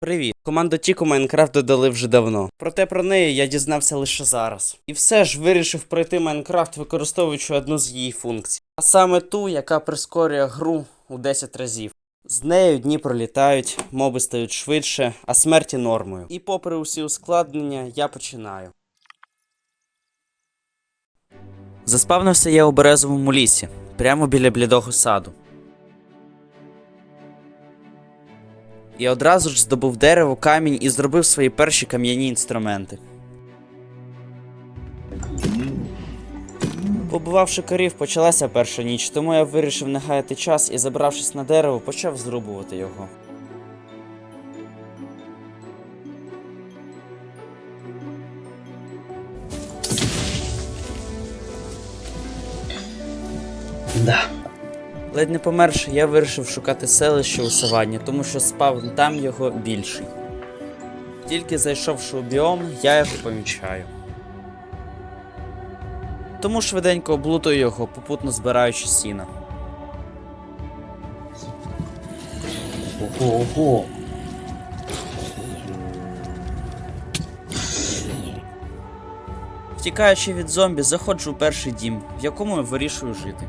Привіт. Команду Тіку Майнкрафт додали вже давно. Проте про неї я дізнався лише зараз. І все ж вирішив пройти Майнкрафт, використовуючи одну з її функцій. А саме ту, яка прискорює гру у 10 разів. З нею дні пролітають, моби стають швидше, а смерті нормою. І попри усі ускладнення, я починаю. Заспавнився я у березовому лісі, прямо біля блідого саду. І одразу ж здобув дерево, камінь і зробив свої перші кам'яні інструменти. Побувавши корів, почалася перша ніч, тому я вирішив не гаяти час і, забравшись на дерево, почав зрубувати його. Да. Ледь не померши, я вирішив шукати селище у саванні, тому що спав там його більший. Тільки зайшовши у біом, я його помічаю. Тому швиденько облутую його, попутно збираючи сіна. Ого, ого. Втікаючи від зомбі, заходжу у перший дім, в якому я вирішую жити.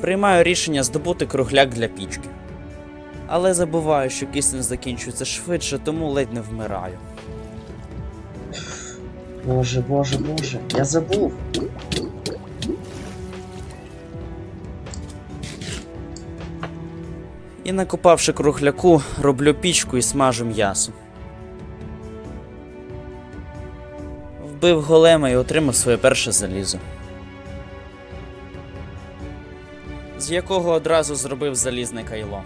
Приймаю рішення здобути кругляк для пічки. Але забуваю, що кисень закінчується швидше, тому ледь не вмираю. Боже, боже, боже. Я забув. І накопавши кругляку, роблю пічку і смажу м'ясо. Вбив голема і отримав своє перше залізо. З якого одразу зробив залізне кайло.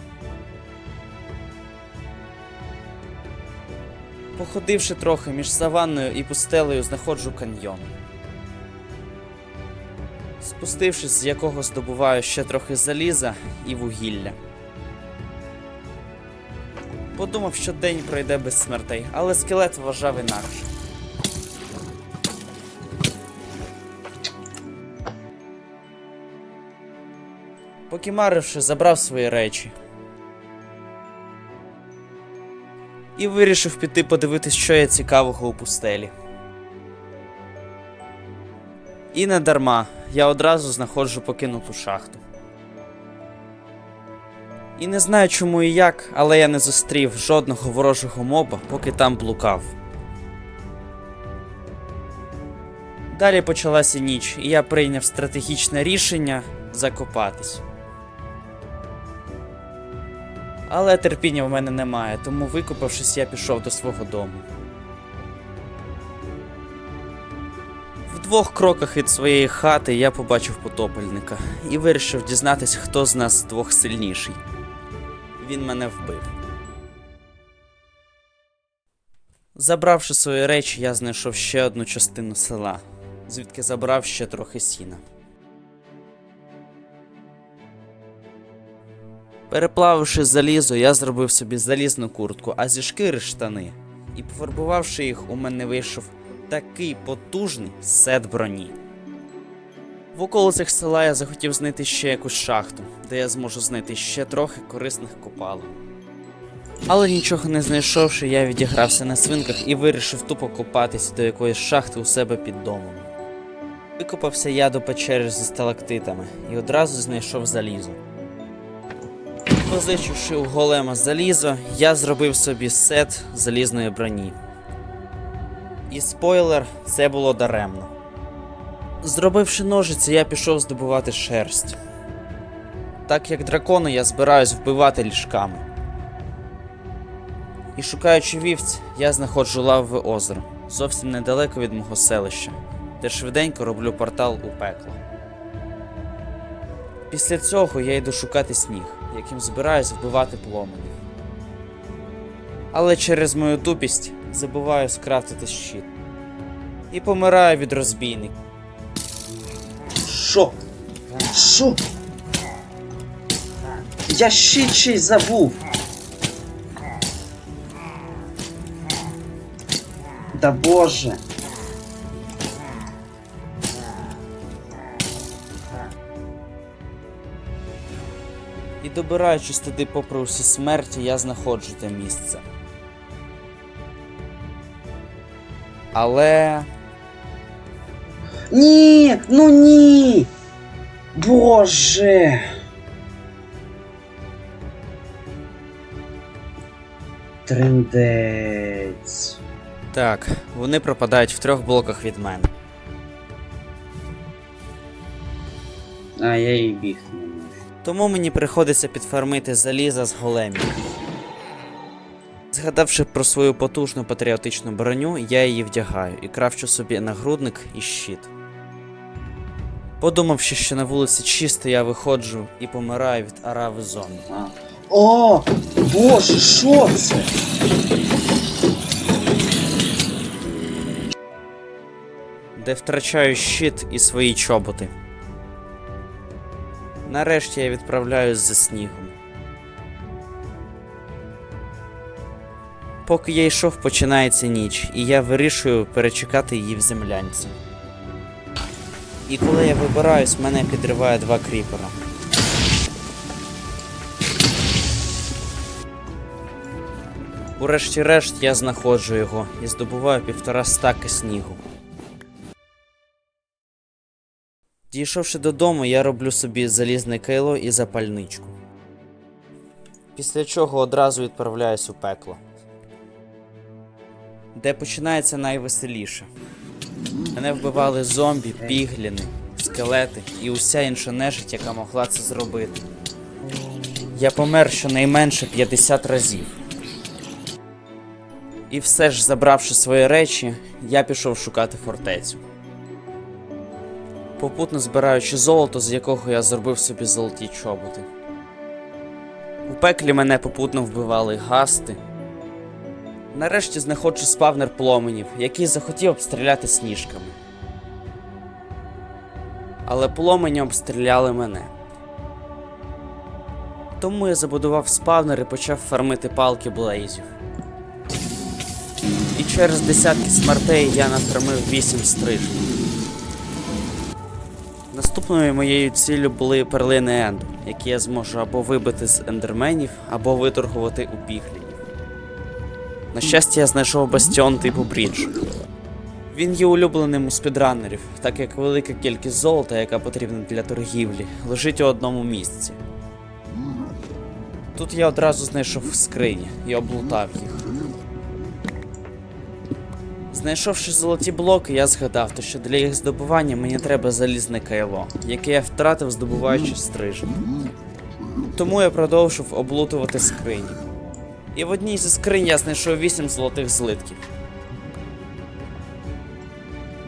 Походивши трохи між саванною і пустелею, знаходжу каньйон. Спустившись, з якого здобуваю ще трохи заліза і вугілля. Подумав, що день пройде без смертей, але скелет вважав інакше. Покімаривши, забрав свої речі. І вирішив піти подивитись, що є цікавого у пустелі. І не дарма, я одразу знаходжу покинуту шахту. І не знаю чому і як, але я не зустрів жодного ворожого моба, поки там блукав. Далі почалася ніч, і я прийняв стратегічне рішення закопатись. Але терпіння в мене немає, тому викопавшись, я пішов до свого дому. В двох кроках від своєї хати я побачив потопельника і вирішив дізнатись, хто з нас двох сильніший. Він мене вбив. Забравши свої речі, я знайшов ще одну частину села, звідки забрав ще трохи сіна. Переплавивши залізо, я зробив собі залізну куртку, а зі шкіри штани. І пофарбувавши їх, у мене вийшов такий потужний сет броні. В околицях села я захотів знайти ще якусь шахту, де я зможу знайти ще трохи корисних копалок. Але нічого не знайшовши, я відігрався на свинках і вирішив тупо копатися до якоїсь шахти у себе під домом. Викопався я до печери зі сталактитами і одразу знайшов залізо. Позичивши у голема залізо, я зробив собі сет залізної броні. І спойлер, це було даремно. Зробивши ножиці, я пішов здобувати шерсть. Так як дракону, я збираюсь вбивати ліжками. І шукаючи вівць, я знаходжу лавове озеро, зовсім недалеко від мого селища, де швиденько роблю портал у пекло. Після цього я йду шукати сніг, яким збираюсь вбивати пломенів. Але через мою тупість забуваю скрафтити щит. І помираю від розбійників. Що? Що? Я ще чий забув. Да боже. Добираючись туди попри усі смерті, я знаходжу те місце. Але. Ні, ну ні. Боже. Трендець. Так, вони пропадають в трьох блоках від мене. А я і бігти не можу. Тому мені приходиться підфармити заліза з големів. Згадавши про свою потужну патріотичну броню, я її вдягаю і кравчу собі нагрудник і щит. Подумавши, що на вулиці чисто, я виходжу і помираю від арави зомбі. О, боже, що це? де втрачаю щит і свої чоботи. Нарешті я відправляюсь за снігом. Поки я йшов, починається ніч, і я вирішую перечекати її в землянці. І коли я вибираюсь, мене підриває два кріпера. Урешті-решт я знаходжу його і здобуваю півтора стаки снігу. Дійшовши додому, я роблю собі залізне кайло і запальничку. Після чого одразу відправляюсь у пекло. Де починається найвеселіше. Мене вбивали зомбі, пігліни, скелети і уся інша нежить, яка могла це зробити. Я помер щонайменше 50 разів. І все ж, забравши свої речі, я пішов шукати фортецю попутно збираючи золото, з якого я зробив собі золоті чоботи. У пеклі мене попутно вбивали гасти. Нарешті знаходжу спавнер пломенів, який захотів обстріляти сніжками. Але пломені обстріляли мене. Тому я забудував спавнер і почав фармити палки блейзів. І через десятки смертей я нафармив 8 стрижів. Наступною моєю ціллю були перлини Енду, які я зможу або вибити з ендерменів, або виторгувати у піглінів. На щастя, я знайшов бастіон типу Брідж. Він є улюбленим у спідранерів, так як велика кількість золота, яка потрібна для торгівлі, лежить у одному місці. Тут я одразу знайшов скрині і облутав їх. Знайшовши золоті блоки, я згадав, то що для їх здобування мені треба залізне кайло, яке я втратив, здобуваючи стрижень. Тому я продовжив облутувати скрині. І в одній зі скринь я знайшов 8 золотих злитків.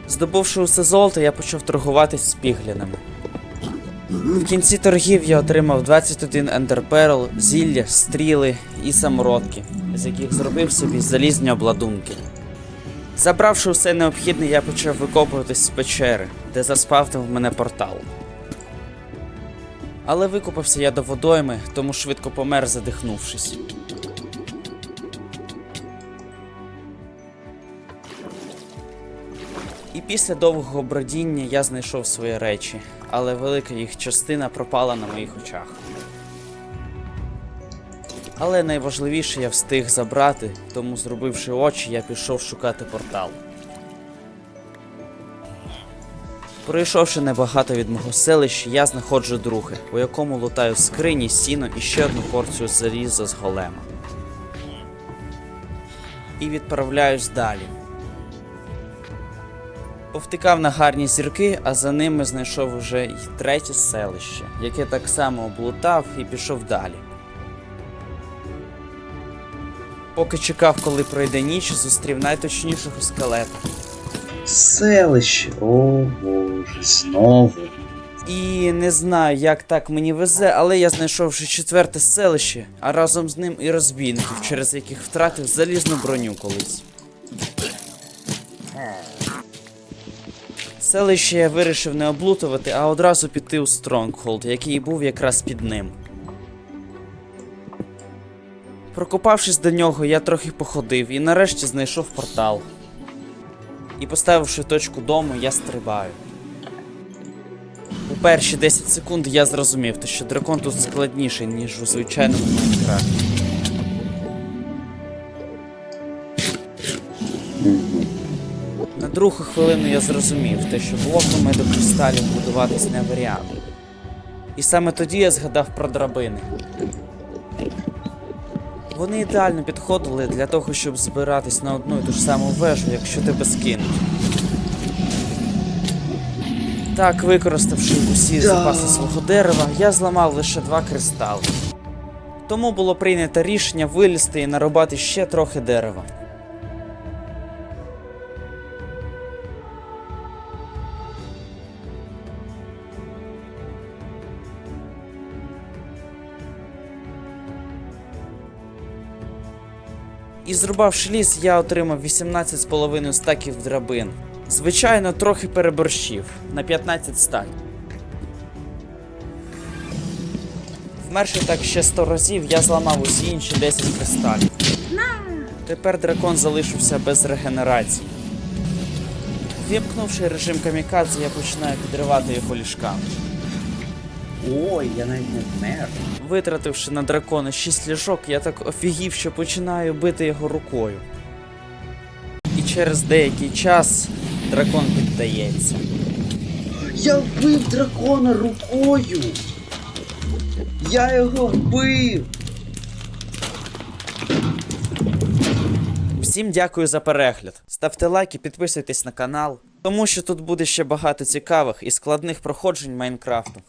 Здобувши усе золото, я почав торгуватись з піглінами. В кінці торгів я отримав 21 ендерперл, зілля, стріли і самородки, з яких зробив собі залізні обладунки. Забравши усе необхідне, я почав викопуватись з печери, де заспавнив мене портал. Але викопався я до водойми, тому швидко помер, задихнувшись. І після довгого бродіння я знайшов свої речі, але велика їх частина пропала на моїх очах. Але найважливіше я встиг забрати, тому зробивши очі, я пішов шукати портал. Пройшовши небагато від мого селища, я знаходжу друге, у якому лутаю скрині, сіно і ще одну порцію заліза з голема. І відправляюсь далі. Повтикав на гарні зірки, а за ними знайшов уже й третє селище, яке так само облутав і пішов далі. Поки чекав, коли пройде ніч, зустрів найточнішого скелета. Селище. О боже, знову. І не знаю, як так мені везе, але я знайшов вже четверте селище, а разом з ним і розбійників, через яких втратив залізну броню колись. Селище я вирішив не облутувати, а одразу піти у Стронгхолд, який був якраз під ним. Прокопавшись до нього, я трохи походив і нарешті знайшов портал. І поставивши точку дому, я стрибаю. У перші 10 секунд я зрозумів, що дракон тут складніший, ніж у звичайному Майнкрафті. На другу хвилину я зрозумів, те, що блоками до кристалів будуватись не варіант. І саме тоді я згадав про драбини. Вони ідеально підходили для того, щоб збиратись на одну і ту ж саму вежу, якщо тебе скинуть. Так, використавши усі запаси свого дерева, я зламав лише два кристали. Тому було прийнято рішення вилізти і нарубати ще трохи дерева. І зрубавши ліс, я отримав 18,5 стаків драбин. Звичайно, трохи переборщив на 15 стаків. Вмерши так ще 100 разів, я зламав усі інші 10 кристалів. Тепер дракон залишився без регенерації. Вімкнувши режим камікадзе, я починаю підривати його ліжками. Ой, я навіть не вмер. Витративши на дракона 6 ліжок, я так офігів, що починаю бити його рукою. І через деякий час дракон піддається. Я вбив дракона рукою. Я його вбив. Всім дякую за перегляд. Ставте лайки, підписуйтесь на канал, тому що тут буде ще багато цікавих і складних проходжень Майнкрафту.